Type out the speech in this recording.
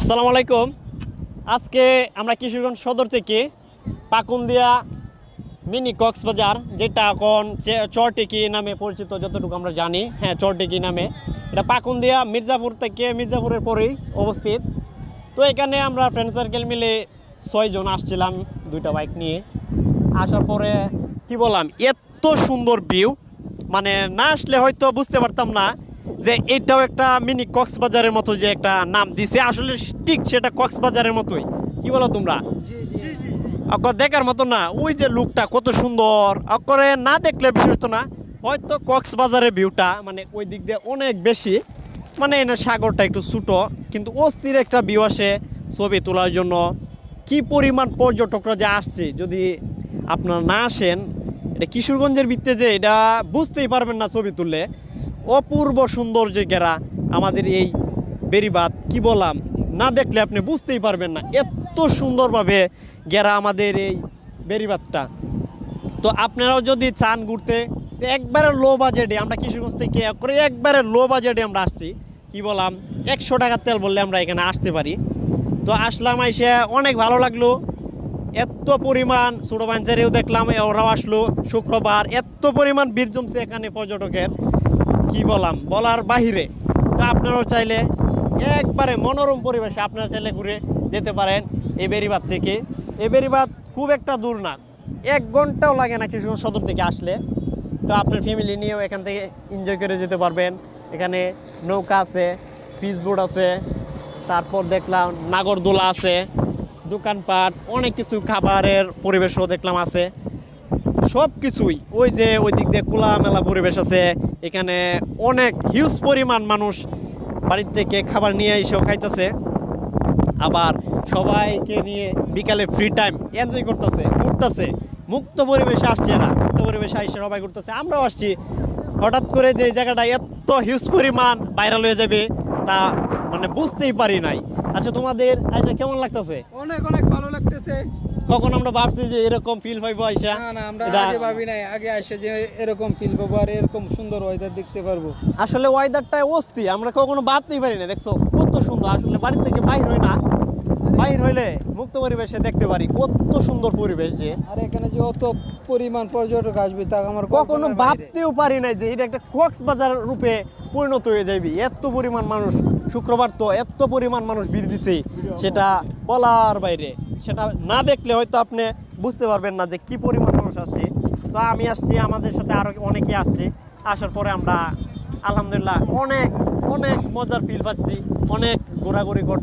আসসালামু আলাইকুম। আজকে আমরা কিশোরগঞ্জ সদর থেকে পাকুন্দিয়া মিনি কক্সবাজার, যেটা এখন চরটেকি নামে পরিচিত, যতটুকু আমরা জানি হ্যাঁ চরটেকি নামে। এটা পাকুন্দিয়া, মির্জাপুর থেকে মির্জাপুরের পরেই অবস্থিত। তো এখানে আমরা ফ্রেন্ড সার্কেল মিলে ছয়জন আসছিলাম দুইটা বাইক নিয়ে। আসার পরে কি বললাম, এত সুন্দর ভিউ মানে না আসলে হয়তো বুঝতে পারতাম না যে এটাও একটা মিনি কক্সবাজারের মতো যে একটা নাম দিছে। আসলে ঠিক সেটা কক্সবাজারের মতোই। কি বলো তোমরা? দেখার মতো না ওই যে লুকটা কত সুন্দর। অকরে না দেখলে তো না হয়তো কক্সবাজারের ভিউটা মানে ওই দিক দিয়ে অনেক বেশি। মানে এনে সাগরটা একটু ছোটো কিন্তু অস্থির একটা ভিউ আসে ছবি তোলার জন্য। কি পরিমাণ পর্যটকরা যে আসছে যদি আপনারা না আসেন এটা কিশোরগঞ্জের ভিত্তে যে এটা বুঝতেই পারবেন না ছবি তুললে। অপূর্ব সুন্দর যে গেরা আমাদের এই বেরিবাদ কি বললাম? না দেখলে আপনি বুঝতেই পারবেন না। এত সুন্দরভাবে গেরা আমাদের এই বেরিবাদটা তো আপনারাও যদি চান ঘুরতে একবারে লো বাজেটে আমরা কিশোরগঞ্জ থেকে করে একবারে লো বাজেটে আমরা আসছি। কি বললাম? একশো টাকার তেল বললে আমরা এখানে আসতে পারি। তো আসলাম এসে অনেক ভালো লাগল। এত পরিমাণ ছোটো বাঞ্চারেও দেখলাম ওরাও আসলো শুক্রবার। এত পরিমাণ বীর জমছে এখানে পর্যটকের। কি বললাম বলার বাহিরে। তো আপনারাও চাইলে একবারে মনোরম পরিবেশে আপনারা চাইলে ঘুরে যেতে পারেন এই বেরিবাদ থেকে। এই বেরিবাদ খুব একটা দূর না। এক ঘন্টাও লাগে না কিশোরগঞ্জ সদর থেকে আসলে। তো আপনার ফ্যামিলি নিয়েও এখান থেকে এনজয় করে যেতে পারবেন। এখানে নৌকা আছে পিচ বোর্ড আছে, তারপর দেখলাম নাগরদোলা আছে। দোকানপাট, অনেক কিছু খাবারের পরিবেশও দেখলাম আছে। সব কিছুই, ওই যে ওই দিক দিয়ে খোলামেলা পরিবেশ আছে। এখানে অনেক হিউজ পরিমাণ মানুষ বাড়ির থেকে খাবার নিয়ে এসেও খাইতেছে। আবার সবাইকে নিয়ে বিকালে ফ্রি টাইম এনজয় করতেছে, ঘুরতেছে। মুক্ত পরিবেশে আসছে না, মুক্ত পরিবেশে আসছে সবাই ঘুরতেছে। আমরাও আসছি। হঠাৎ করে যে জায়গাটা এত হিউজ পরিমাণ ভাইরাল হয়ে যাবে, তা মানে বুঝতেই পারি নাই। আচ্ছা তোমাদের আচ্ছা কেমন লাগতেছে? অনেক অনেক ভালো লাগতেছে। কখন আমরা ভাবছি যে এরকম ফিল পাইবো আইসা না না আমরা আগে ভাবি নাই। আগে আসে যে এরকম ফিল পাবো আর এরকম সুন্দর ওয়েদার দেখতে পারব। আসলে ওয়েদারটাই অস্থি আমরা কখনো ভাবতেই পারি না দেখছ কত সুন্দর। আসলে বাড়ি থেকে বাইর হই না। বাইর হইলে মুক্ত পরিবেশে দেখতে পারি কত সুন্দর পরিবেশ যে। আর এখানে যে অত পরিমাণ পর্যটক আসবে তা আমার কখনো ভাবতেও পারি নাই যে এটা একটা কক্সবাজার রূপে পরিণত হয়ে যাবে এত পরিমাণ মানুষ শুক্রবার তো এত পরিমাণ মানুষ ভিড় দিছে সেটা বলার বাইরে। সেটা না দেখলে হয়তো আপনি বুঝতে পারবেন না যে কি পরিমাণ মানুষ আসছে। তো আমি আসছি আমাদের সাথে আরও অনেকে আসছে। আসার পরে আমরা আলহামদুলিল্লাহ অনেক অনেক মজার ফিল পাচ্ছি অনেক ঘোরাঘুরি করতে